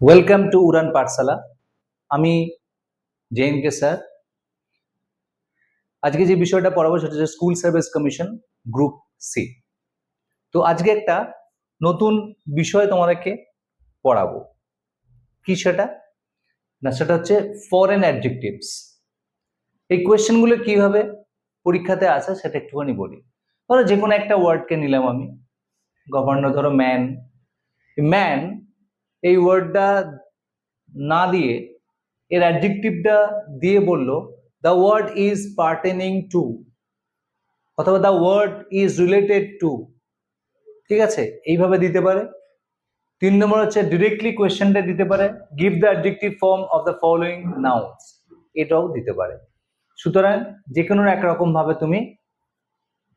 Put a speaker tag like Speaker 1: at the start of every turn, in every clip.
Speaker 1: Welcome to উড়ান পাঠশালা আমি জেএনকে sir আজকে যে বিষয়টা পড়াবো সেটা হচ্ছে school service commission group C তো আজকে একটা নতুন বিষয় তোমাদেরকে পড়াবো। কি সেটা? না, সেটা হচ্ছে ফরেন অ্যাডজেক্টিভস এই কোয়েশ্চেনগুলো কীভাবে পরীক্ষাতে আসে সেটা একটুখানি বলি। ধরো যে কোনো একটা ওয়ার্ডকে নিলাম আমি। গভর্নর ধরো ম্যান ম্যান এই ওয়ার্ডটা না দিয়ে, এর অ্যাডজেক্টিভটা দিয়ে বলল the word is pertaining to অথবা the word is related to ঠিক আছে? এইভাবে দিতে পারে। তিন নম্বর হচ্ছে ডিরেক্টলি কোয়েশ্চেনটা দিতে পারে। Give the adjective form of the following nouns এটাও দিতে পারে। সুতরাং যে কোনো একরকম ভাবে তুমি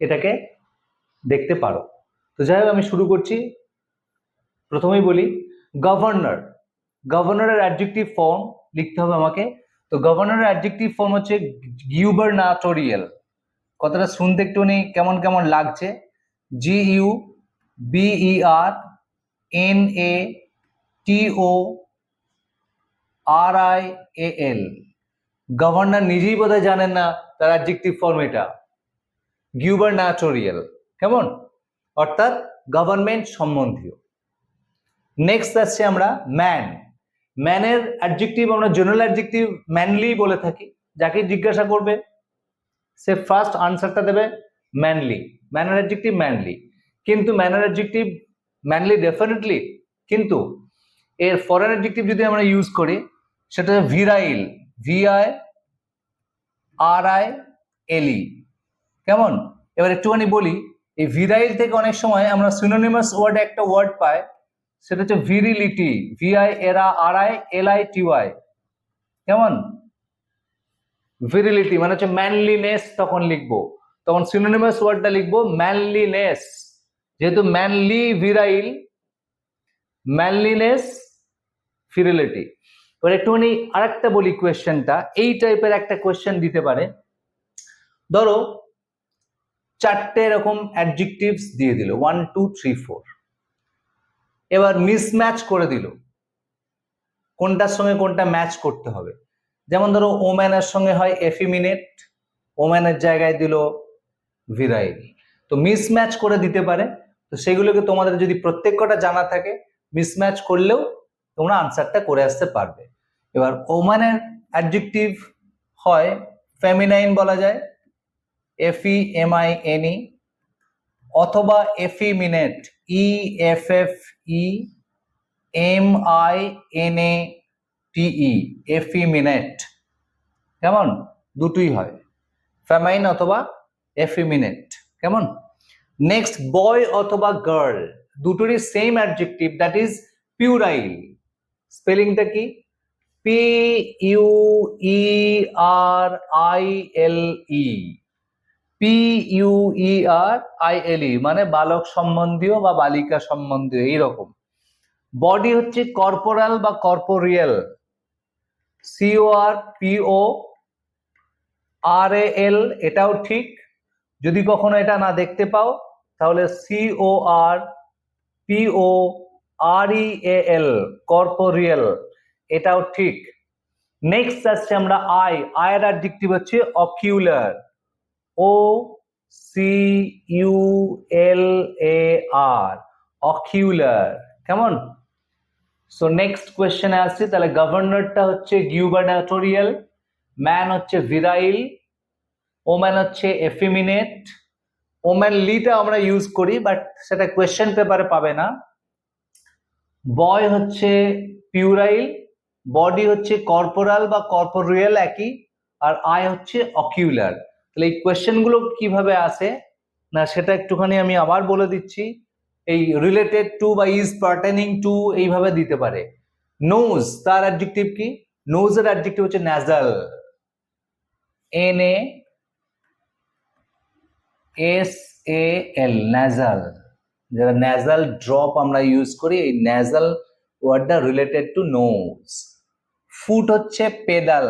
Speaker 1: এটাকে দেখতে পারো। তো যাই হোক, আমি শুরু করছি। প্রথমেই বলি গভর্নর, গভর্নরের অ্যাডজেক্টিভ ফর্ম লিখতে হবে আমাকে। তো গভর্নরের অ্যাডজেক্টিভ ফর্ম হচ্ছে গিউবারনাটোরিয়াল। কথাটা শুনতে একটু একটুখানি কেমন কেমন লাগছে? G U B E R N A T O R I A L governor নিজেই বোধহয় জানেন না তার অ্যাডজেক্টিভ ফর্ম এটা। গিউবারনাটোরিয়াল। কেমন? অর্থাৎ গভর্নমেন্ট সম্বন্ধীয়। নেক্সট আসছে আমরা ম্যান ম্যানের অ্যাডজেক্টিভ আমরা জেনারেল অ্যাডজেক্টিভ ম্যানলি বলে থাকি, যাকে জিজ্ঞাসা করবে, সে ফার্স্ট আনসারটা দেবে ম্যানলি ম্যানের অ্যাডজেক্টিভ ম্যানলি কিন্তু ম্যানের অ্যাডজেক্টিভ ম্যানলি ডেফিনেটলি কিন্তু এর ফরেন অ্যাডজেক্টিভ যদি আমরা ইউজ করি, সেটা virile V I R I L E কেমন? এবার একটুখানি বলি, এই ভিরাইল থেকে অনেক সময় আমরা সিনোনিমাস ওয়ার্ড একটা ওয়ার্ড পাই সেটা হচ্ছে ভিরিলিটি ভিআই এরা R I L I T Y কেমন? ভিরিলিটি মানে হচ্ছে ম্যানলিনেস তখন লিখব। তখন সিনোনিমাস ওয়ার্ডটা লিখব ম্যানলিনেস যেহেতু ম্যানলি ভিরাইল ম্যানলিনেস ফিরিলিটি এবার একটুখানি আরেকটা বলি কোয়েশ্চেনটা এই টাইপের একটা কোয়েশ্চেন দিতে পারে। ধরো, চারটে এরকম অ্যাডজেক্টিভস দিয়ে দিল ওয়ান টু থ্রি ফোর এবার মিসম্যাচ করে দিল। কোনটার সঙ্গে কোনটা ম্যাচ করতে হবে। যেমন ধরো ওম্যানের সঙ্গে হয় এফিমিনেট ওম্যানের জায়গায় দিল ভিরাইল। তো মিসম্যাচ করে দিতে পারে। তো সেগুলোকে তোমাদের যদি প্রত্যেক কটা জানা থাকে মিসম্যাচ করলেও তোমরা আনসারটা করে আসতে পারবে। এবার ওম্যানের অ্যাডজেক্টিভ হয় ফেমিনাইন বলা যায়, এফ ই এম আই অথবা effeminate, E F F E, M I N A T E effeminate. কেমন? দুটোই হয়। ফ্যামাইন অথবা এফিমিনেট। কেমন? নেক্সট, বয় অথবা গার্ল। দুটোরই same adjective, that is puerile. স্পেলিংটা কি? P U E R I L E. P U E R I L E মানে বালক সম্বন্ধীয় বা বালিকা সম্বন্ধীয়, এইরকম। বডি হচ্ছে কর্পোরাল বা corporeal CO R PO R A এল এটাও ঠিক। যদি কখনো এটা না দেখতে পাও, তাহলে সিও আর পিও আর এল কর্পোরিয়াল এটাও ঠিক। নেক্সট আসছে আমরা আই আয়ের অ্যাডজেক্টিভ হচ্ছে ocular O C U L A R ocular কেমন সো নেক্সট কোয়েশ্চেনে আসছি, তাহলে গভর্নরটা হচ্ছে গিউবার্নাটোরিয়াল ম্যান হচ্ছে ভিরাইল ওম্যান হচ্ছে এফিমিনেট ওম্যান লিটা আমরা ইউজ করি বাট সেটা কোয়েশ্চেন পেপারে পাবে না। বয় হচ্ছে পিউরাইল বডি হচ্ছে কর্পোরাল বা কর্পোরিয়াল একই, আর আই হচ্ছে অকিউলার তাহলে এই কোয়েশ্চেনগুলো কীভাবে আসে? না, সেটা একটুখানি আমি আবার বলে দিচ্ছি। এই রিলেটেড টু বা ইজ পার্টেনিং টু এইভাবে দিতে পারে। নোজ তার অ্যাডজেক্টিভ কি? নোজের অ্যাডজেক্টিভ হচ্ছে nasal N A S A L nasal যারা ন্যাজাল ড্রপ আমরা ইউজ করি, এই ন্যাজাল ওয়ার্ডটা রিলেটেড টু নোজ ফুট হচ্ছে pedal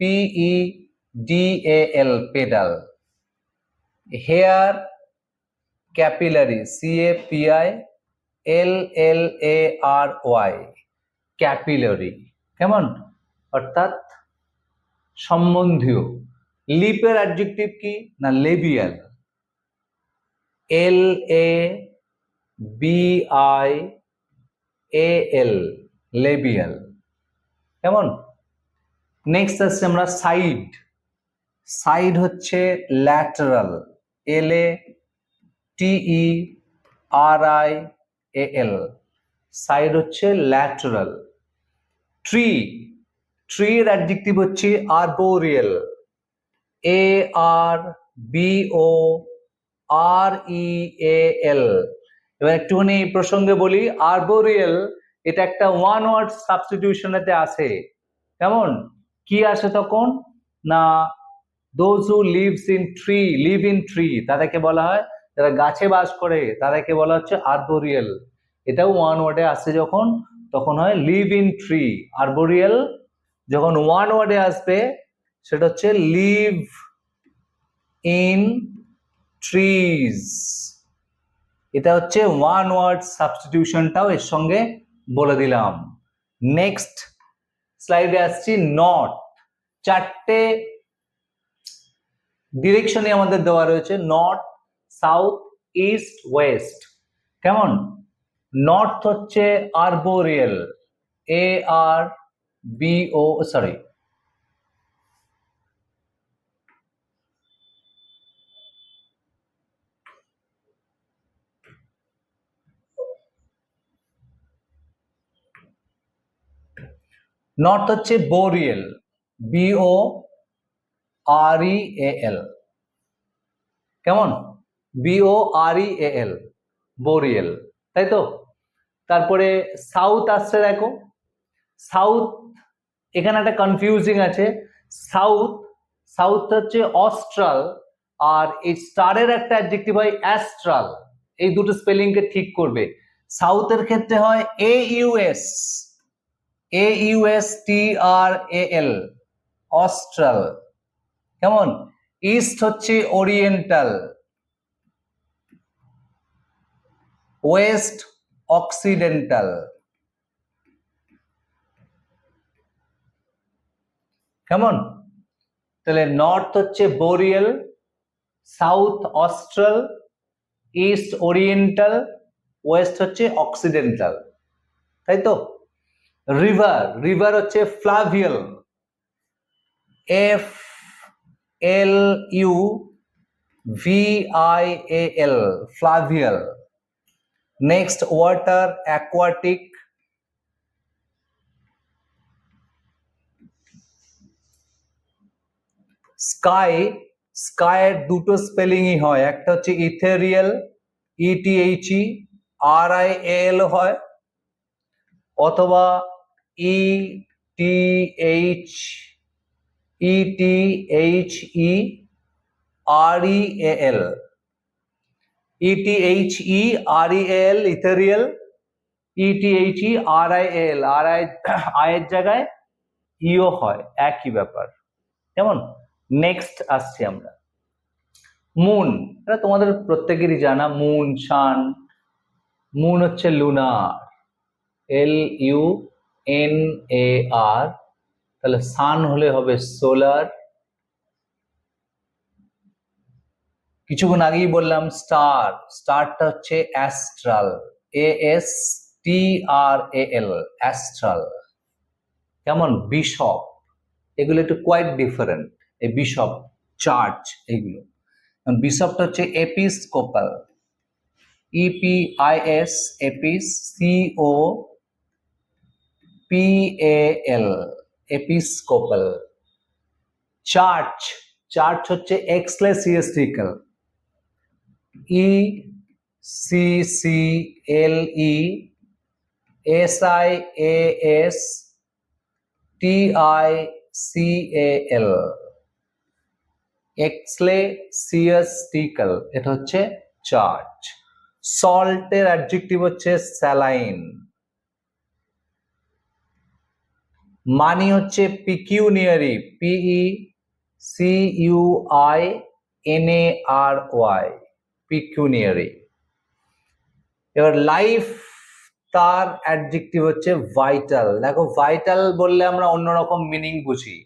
Speaker 1: P E D A L pedal hair capillary C A P I L L A R Y capillary কেমন অর্থাৎ সম্বন্ধীয়। লিপের অ্যাডজেক্টিভ কি না labial L A B I A L labial কেমন next আসছে আমরা সাইড সাইড হচ্ছে lateral L A T E R I A L side হচ্ছে ল্যাটারাল। ট্রি ট্রির অ্যাডজেক্টিভ হচ্ছে arboreal A R B O R E A L এবার একটুখানি এই প্রসঙ্গে বলি আরবোরিয়াল এটা একটা ওয়ান ওয়ার্ড সাবস্টিটিউশনেতে আসে। কেমন? কি আসে তখন? না those who lives in tree live in tree তাদেরকে বলা হয়, যারা গাছে বাস করে, তাদেরকে বলা হচ্ছে আরবোরিয়াল এটাও ওয়ান ওয়ার্ডে আসছে যখন, তখন হয় লিভ ইন ট্রি আরবোরিয়াল যখন ওয়ান ওয়ার্ডে আসবে, সেটা হচ্ছে লিভ ইন ট্রিজ এটা হচ্ছে ওয়ান ওয়ার্ড সাবস্টিটিউশনটাও এর সঙ্গে বলে দিলাম। নেক্সট স্লাইডে আসছি নট চারটে ডিরেকশনে আমাদের দেওয়া রয়েছে নর্থ সাউথ ইস্ট ওয়েস্ট কেমন? নর্থ হচ্ছে arboreal A R B O sorry north হচ্ছে boreal B O R E A L কেমন? B O R E A L boreal তাই তো? তারপরে সাউথ আসছে দেখো। সাউথ এখানে একটা কনফিউজিং আছে। সাউথ সাউথ হচ্ছে অস্ট্রাল আর এই স্টারের একটা অ্যাডজেক্টিভ হয় অ্যাস্ট্রাল এই দুটো স্পেলিংকে ঠিক করবে। সাউথের ক্ষেত্রে হয় A U S A U S T R A L austral কেমন? ইস্ট হচ্ছে ওরিয়েন্টাল ওয়েস্ট অক্সিডেন্টাল কেমন? তাহলে নর্থ হচ্ছে boreal south austral east oriental west হচ্ছে অক্সিডেন্টাল তাই তো? রিভার রিভার হচ্ছে fluvial F L U V I A L fluvial next water aquatic sky স্কাইয়ের দুটো স্পেলিংই হয়। একটা হচ্ছে ইথেরিয়াল ইটিএইচই আর আই এল হয়, অথবা E T H E T H E R E L E T H E R E L ethereal E T H E R I L R I আয়ের জায়গায় ইও হয়, একই ব্যাপার। কেমন? নেক্সট আসছি আমরা। মুন এটা তোমাদের প্রত্যেকেরই জানা। মুন সান মুন হচ্ছে lunar L U N A R তাহলে সান হলে হবে সোলার কিছুক্ষণ আগেই বললাম স্টার স্টারটা হচ্ছে astral A S T R A L astral কেমন? বিশপ এগুলো একটু কোয়াইট ডিফারেন্ট এই বিশপ চার্চ এগুলো বিশপটা হচ্ছে episcopal E P I S epis C O P A L episcopal church church হচ্ছে ecclesiastical E C C L E S I A S T I C A L ecclesiastical এটা হচ্ছে church সল্টের adjective হচ্ছে saline money হচ্ছে pecuniary P E C U N I A R Y pecuniary এবার life তার adjective হচ্ছে vital দেখো vital বললে আমরা অন্যরকম মিনিং বুঝি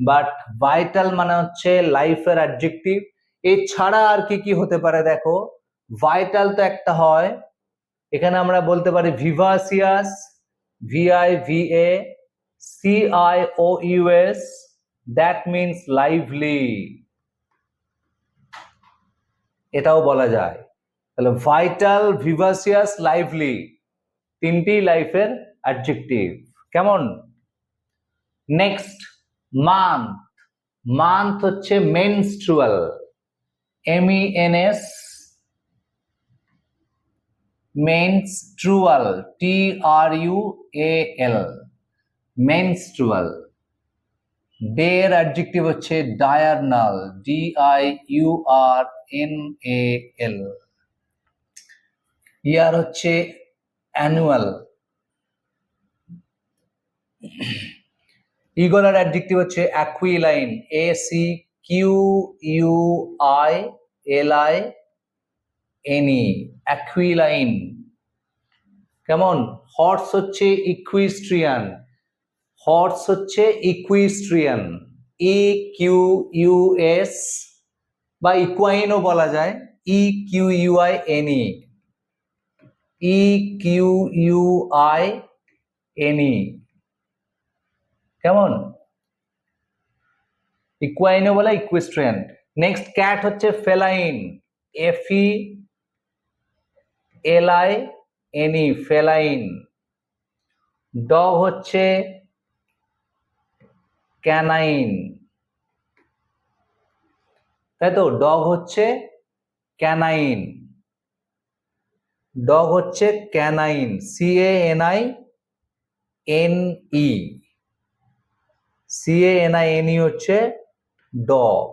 Speaker 1: বাট ভাইটাল মানে হচ্ছে লাইফের অ্যাডজেক্টিভ এছাড়া আর কি কি হতে পারে দেখো? ভাইটাল তো একটা হয়, এখানে আমরা বলতে পারি vivacious V I V A C I O U S that means lively এটাও বলা যায়। তাহলে ভাইটাল ভিভাসিয়াস লাইভলি তিনটি লাইফের অ্যাডজেক্টিভ কেমন? নেক্সট মান্থ মান্থ হচ্ছে menstrual M E N S menstrual T R U A L menstrual day এর adjective হচ্ছে diurnal D I U R N A L year হচ্ছে অ্যানুয়াল ইগলার অ্যাডজেক্টিভ হচ্ছে aquiline A C Q U I L I N E aquiline কেমন horse হচ্ছে equestrian horse হচ্ছে equestrian E Q U S বা ইকুয়াইনও বলা যায় E Q U I N E E Q U I N E কেমন? ইকুয়াইনও বলা ইকুইস্ট্রিয়ান নেক্সট ক্যাট হচ্ছে feline F E L I N E feline dog হচ্ছে ক্যানাইন। তাই তো, ডগ হচ্ছে ক্যানাইন। ডগ হচ্ছে canine C A N I N E C A N I N E হচ্ছে dog.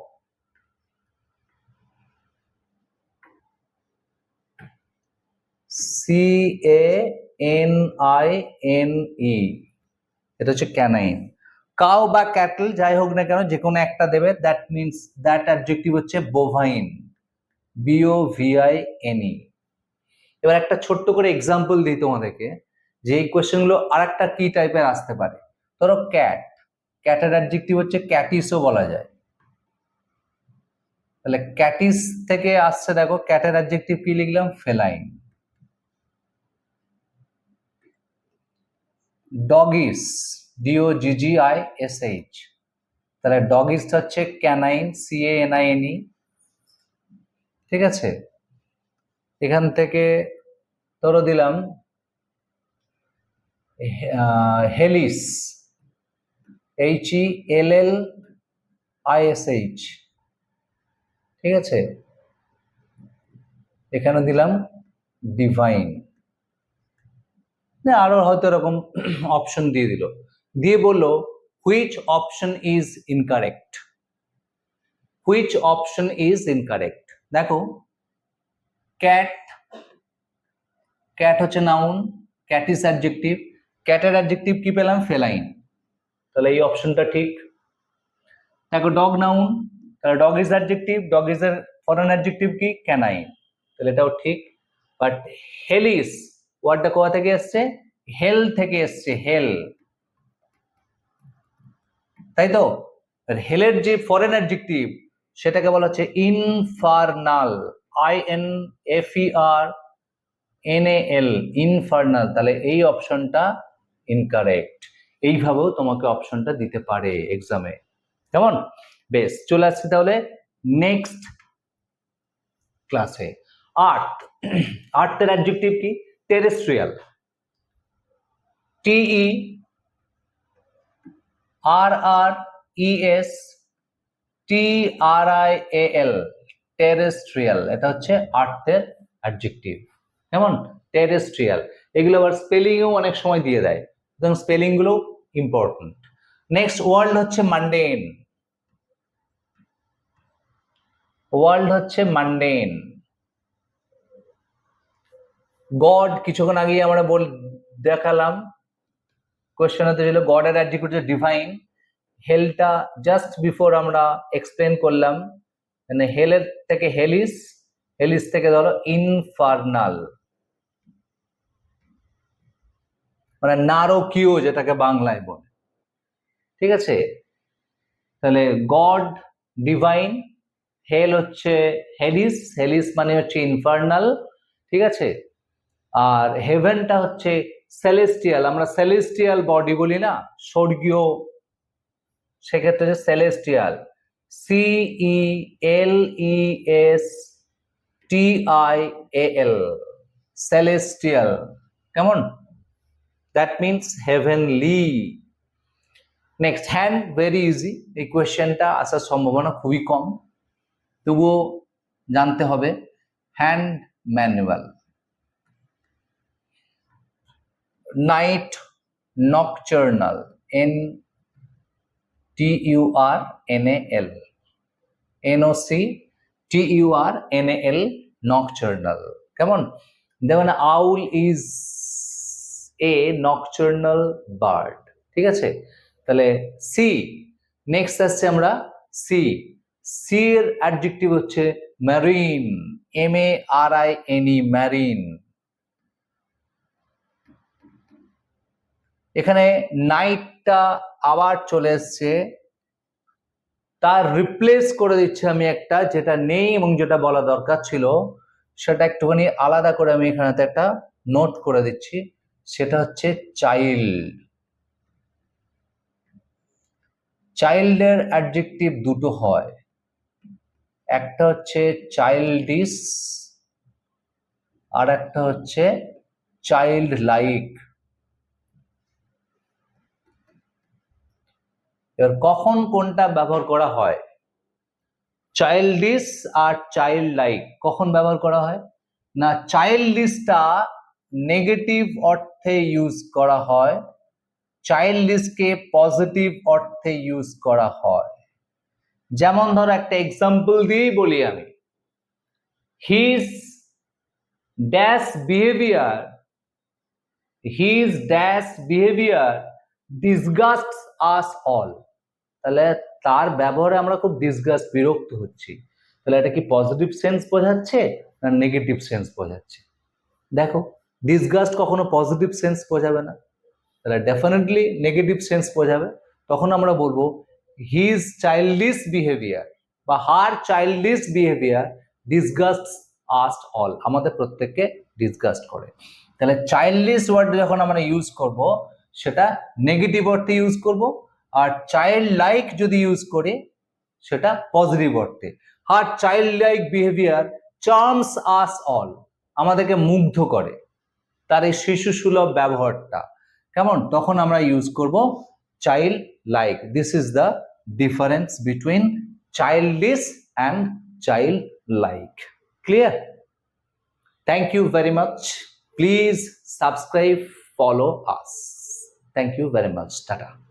Speaker 1: C A N I N E এটা হচ্ছে canine. Cow বা cattle, যাই হোক না কেন যে কোনো একটা দেবে দ্যাট মিনস দ্যাট অ্যাডজেক্টিভ হচ্ছে bovine B O V I N E এবার একটা ছোট্ট করে এক্সাম্পল দিই তোমাদেরকে, যে এই কোয়েশ্চেনগুলো আর একটা কি টাইপের আসতে পারে? ধরো ক্যাট ক্যাটের অ্যাডজেক্টিভ হচ্ছে ক্যাটিসও বলা যায়। তাহলে ক্যাটিস থেকে আসছে, দেখো ক্যাটের অ্যাডজেক্টিভ কি লিখলাম? Feline doggish D O G G I S H তাহলে ডগিস হচ্ছে canine C A N I N E ঠিক আছে? এখান থেকে ধরো দিলাম hellish H E L L I S H ঠিক আছে? এখানে দিলাম ডিভাইন আরও হয়তো এরকম অপশন দিয়ে দিল। দিয়ে বলল which option is incorrect which option is incorrect দেখো ক্যাট ক্যাট হচ্ছে নাউন ক্যাট ইজ অ্যাডজেক্টিভ ক্যাটের অ্যাডজেক্টিভ কি পেলাম? ফেলাইন তাহলে এই অপশনটা ঠিক। দেখো ডগ নাউন তাহলে dog is adjective dog is এর ফরেন অ্যাডজেক্টিভ কি? ক্যানাইন তাহলে এটাও ঠিক। বাট হেলিস ওয়ার্ডটা কোথা থেকে এসছে? হেল থেকে এসছে হেল তাই তো হেলের যে ফরেন অ্যাডজেক্টিভ সেটাকে বলা হচ্ছে infernal I N F E R N A L infernal তাহলে এই অপশনটা ইনকারেক্ট এইভাবেও তোমাকে অপশনটা দিতে পারে এক্সামে কেমন? বেশ, চলে আসছি তাহলে নেক্সট ক্লাসে আর্ট আর্টের অ্যাডজেক্টিভ কি? Terrestrial T E R R E S T R I A L terrestrial এটা হচ্ছে আর্থের অ্যাডজেক্টিভ কেমন? টেরেস্ট্রিয়াল এগুলো আবার স্পেলিংও অনেক সময় দিয়ে দেয়। সুতরাং স্পেলিংগুলো ইম্পর্টেন্ট নেক্সট ওয়ার্ল্ড হচ্ছে মান্ডেন ওয়ার্ল্ড হচ্ছে মান্ডেন গড কিছুক্ষণ আগে আমরা বল, দেখালাম। কোয়েশ্চেন হতে ছিল গড অ্যাডজেক্টিভ হচ্ছে ডিভাইন হেলটা জাস্ট বিফোর আমরা এক্সপ্লেন করলাম মানে হেলের থেকে হেলিস হেলিস থেকে ধরো ইনফার্নাল মানে নারকীয় যেটাকে বাংলায় বলে। ঠিক আছে? তাহলে গড ডিভাইন হেল হচ্ছে হেলিস হেলিস মানে হচ্ছে ইনফার্নাল ঠিক আছে? আর হেভেনটা হচ্ছে সেলেস্টিয়াল আমরা সেলেস্টিয়াল বডি বলি না, স্বর্গীয়, সেক্ষেত্রে হচ্ছে celestial C E L E S T I A L celestial কেমন? That means heavenly next hand very easy এই কোয়েশ্চেনটা আসার সম্ভাবনা খুবই কম। তবুও জানতে হবে hand manual night nocturnal, N T U R N A L. N O C T U R N A L nocturnal. কেমন? যেমন owl is a nocturnal bird. ঠিক আছে? তাহলে সি, নেক্সট আসছে আমরা সি। সি এর অ্যাডজেক্টিভ হচ্ছে marine, M A R I N E, marine. এখানে নাইটটা আবার চলে এসছে। তার রিপ্লেস করে দিচ্ছে আমি একটা, যেটা নেই এবং যেটা বলা দরকার ছিল। সেটা একটুখানি আলাদা করে আমি এখানেতে একটা নোট করে দিচ্ছি। সেটা হচ্ছে চাইল্ড চাইল্ডের অ্যাডজেক্টিভ দুটো হয়। একটা হচ্ছে চাইল্ডিস আর একটা হচ্ছে চাইল্ড লাইক এবার কখন কোনটা ব্যবহার করা হয়? চাইল্ডিস আর চাইল্ড লাইক কখন ব্যবহার করা হয়? না চাইল্ডিসটা নেগেটিভ অর্থে ইউজ করা হয় চাইল্ডিসকে পজিটিভ অর্থে ইউজ করা হয়। যেমন ধরো একটা এক্সাম্পল দিয়েই বলি আমি। His dash behaviour his dash behaviour disgust us all তাহলে তার ব্যবহারে আমরা খুব ডিসগাস্ট বিরক্ত হচ্ছি। তাহলে এটা কি পজিটিভ সেন্স বোঝাচ্ছে না নেগেটিভ সেন্স বোঝাচ্ছে? দেখো ডিসগাস্ট কখনো পজিটিভ সেন্স বোঝাবে না। তাহলে ডেফিনেটলি নেগেটিভ সেন্স বোঝাবে। তখন আমরা বলব হিজ চাইল্ডিস বিহেভিয়ার বা her childish behaviour disgust us all আমাদের প্রত্যেককে ডিসগাস্ট করে। তাহলে চাইল্ডিস ওয়ার্ড যখন আমরা ইউজ করব, সেটা নেগেটিভ অর্থে ইউজ করব আর চাইল্ড লাইক যদি ইউজ করি, সেটা পজিটিভ অর্থে। Her child like behaviour charms us all আমাদেরকে মুগ্ধ করে তার এই শিশু সুলভ ব্যবহারটা। কেমন? তখন আমরা ইউজ করব child like this is the difference between childish and child like clear thank you very much please subscribe follow us thank you very much. Tata.